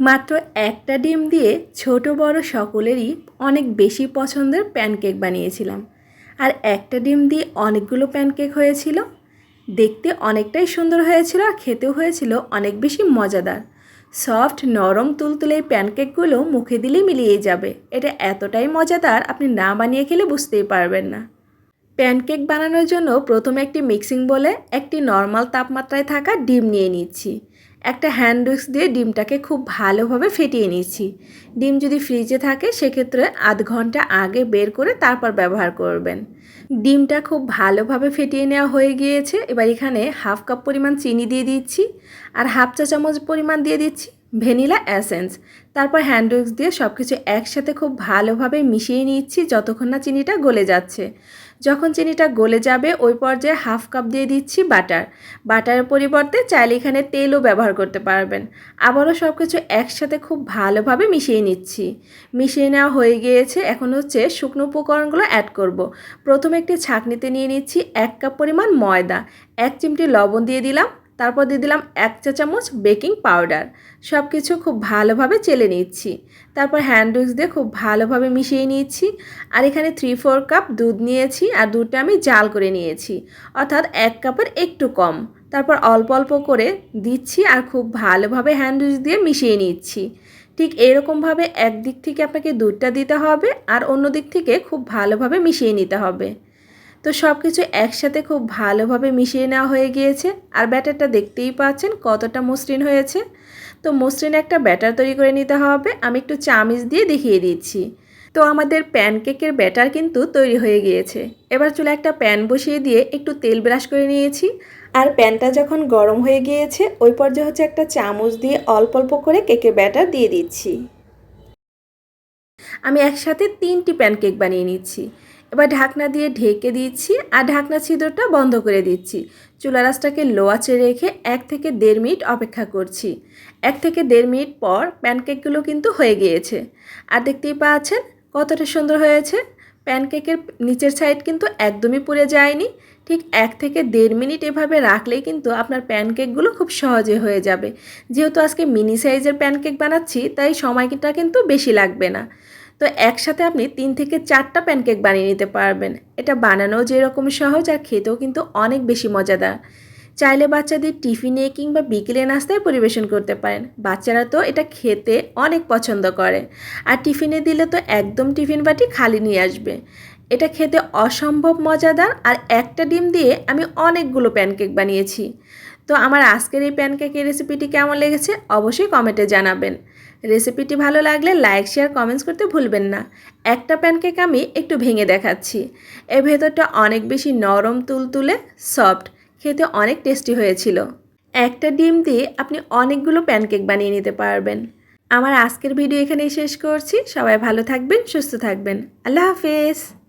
মাত্র একটা ডিম দিয়ে ছোট বড় সকলেরই অনেক বেশি পছন্দের প্যানকেক বানিয়েছিলাম। আর একটা ডিম দিয়ে অনেকগুলো প্যানকেক হয়েছিল। দেখতে অনেকটাই সুন্দর হয়েছিল আর খেতেও হয়েছিল অনেক বেশি মজাদার। সফট, নরম, তুলতুলে প্যানকেকগুলো মুখে দিলে মিলিয়ে যাবে। এটা এতটাই মজাদার, আপনি না বানিয়ে খেলে বুঝতেই পারবেন না। প্যানকেক বানানোর জন্য প্রথমে একটি মিক্সিং বলে একটি নর্মাল তাপমাত্রায় থাকা ডিম নিয়ে নিচ্ছি। একটা হ্যান্ড উইক্স দিয়ে ডিমটাকে খুব ভালোভাবে ফেটিয়ে নিচ্ছি ডিম যদি ফ্রিজে থাকে, সেক্ষেত্রে আধ ঘণ্টা আগে বের করে তারপর ব্যবহার করবেন। ডিমটা খুব ভালোভাবে ফেটিয়ে নেওয়া হয়ে গিয়েছে। এবার এখানে হাফ কাপ পরিমাণ চিনি দিয়ে দিচ্ছি। আর হাফ চা চামচ পরিমাণ দিয়ে দিচ্ছি। ভ্যানিলা অ্যাসেন্স তারপর হ্যান্ড উইক্স দিয়ে সব কিছু একসাথে খুব ভালোভাবে মিশিয়ে নিচ্ছি যতক্ষণ না চিনিটা গলে যাচ্ছে। যখন চিনিটা গলে যাবে, ওই পর্যায়ে হাফ কাপ দিয়ে দিচ্ছি বাটার। বাটারের পরিবর্তে চাইলে এখানে তেলও ব্যবহার করতে পারবেন। আবারও সব কিছু একসাথে খুব ভালোভাবে মিশিয়ে নিচ্ছি। মিশিয়ে নেওয়া হয়ে গিয়েছে, এখন হচ্ছে শুকনো উপকরণগুলো অ্যাড করব। প্রথমে একটি ছাঁকনিতে নিয়ে নিচ্ছি এক কাপ পরিমাণ ময়দা। এক চিমটি লবণ দিয়ে দিলাম। তারপর দিয়ে দিলাম এক চা চামচ বেকিং পাউডার। সব কিছু খুব ভালোভাবে চেলে নিচ্ছি। তারপর হ্যান্ড উইক্স দিয়ে খুব ভালোভাবে মিশিয়ে নিচ্ছি আর এখানে থ্রি ফোর কাপ দুধ নিয়েছি আর দুধটা আমি জাল করে নিয়েছি। অর্থাৎ এক কাপের একটু কম। তারপর অল্প অল্প করে দিচ্ছি আর খুব ভালোভাবে হ্যান্ড উইক্স দিয়ে মিশিয়ে নিচ্ছি। ঠিক এরকমভাবে একদিক থেকে আপনাকে দুধটা দিতে হবে আর অন্য দিক থেকে খুব ভালোভাবে মিশিয়ে নিতে হবে। তো সব কিছু একসাথে খুব ভালোভাবে মিশিয়ে নেওয়া হয়ে গিয়েছে। আর ব্যাটারটা দেখতেই পাচ্ছেন কতটা মসৃণ হয়েছে। তো মসৃণ একটা ব্যাটার তৈরি করে নিতে হবে। আমি একটু চামিচ দিয়ে দেখিয়ে দিচ্ছি। তো আমাদের প্যানকেকের ব্যাটার কিন্তু তৈরি হয়ে গিয়েছে। এবার চুলে একটা প্যান বসিয়ে দিয়ে একটু তেল ব্রাশ করে নিয়েছি। আর প্যানটা যখন গরম হয়ে গিয়েছে, ওই পর্যায়ে হচ্ছে একটা চামচ দিয়ে অল্প অল্প করে কেকের ব্যাটার দিয়ে দিচ্ছি। আমি একসাথে তিনটি প্যানকেক বানিয়ে নিচ্ছি। এবার ঢাকনা দিয়ে ঢেকে দিচ্ছি আর ঢাকনা ছিদ্রটা বন্ধ করে দিচ্ছি। চুলা রাসটাকে লো আঁচে রেখে এক থেকে দেড় মিনিট অপেক্ষা করছি। এক থেকে দেড় মিনিট পর প্যানকেকগুলো কিন্তু হয়ে গিয়েছে। আর দেখতেই পাচ্ছেন কতটা সুন্দর হয়েছে। প্যানকেকের নিচের সাইড কিন্তু একদমই পুড়ে যায়নি। ঠিক এক থেকে দেড় মিনিট এভাবে রাখলেই কিন্তু আপনার প্যানকেকগুলো খুব সহজে হয়ে যাবে। যেহেতু আজকে মিনি সাইজের প্যানকেক বানাচ্ছি, তাই সময়টা কিন্তু বেশি লাগবে না। তো একসাথে আপনি তিন থেকে চারটা প্যানকেক বানিয়ে নিতে পারবেন। এটা বানানোও যেরকম সহজ আর খেতেও কিন্তু অনেক বেশি মজাদার। চাইলে বাচ্চাদের টিফিনে কিংবা বিকেলে নাস্তায় পরিবেশন করতে পারেন। বাচ্চারা তো এটা খেতে অনেক পছন্দ করে। আর টিফিনে দিলে তো একদম টিফিন বাটি খালি নিয়ে আসবে। এটা খেতে অসম্ভব মজাদার আর একটা ডিম দিয়ে আমি অনেকগুলো প্যানকেক বানিয়েছি। তো আমার আজকের এই প্যানকেকের রেসিপিটি কেমন লেগেছে অবশ্যই কমেন্টে জানাবেন। রেসিপিটি ভালো লাগলে লাইক, শেয়ার, কমেন্টস করতে ভুলবেন না। একটা প্যানকেক আমি একটু ভেঙে দেখাচ্ছি। এর ভেতরটা অনেক বেশি নরম, তুলতুলে, সফট, খেতে অনেক টেস্টি হয়েছিল। একটা ডিম দিয়ে আপনি অনেকগুলো প্যানকেক বানিয়ে নিতে পারবেন। আমার আজকের ভিডিও এখানেই শেষ করছি। সবাই ভালো থাকবেন, সুস্থ থাকবেন। আল্লাহ হাফেজ।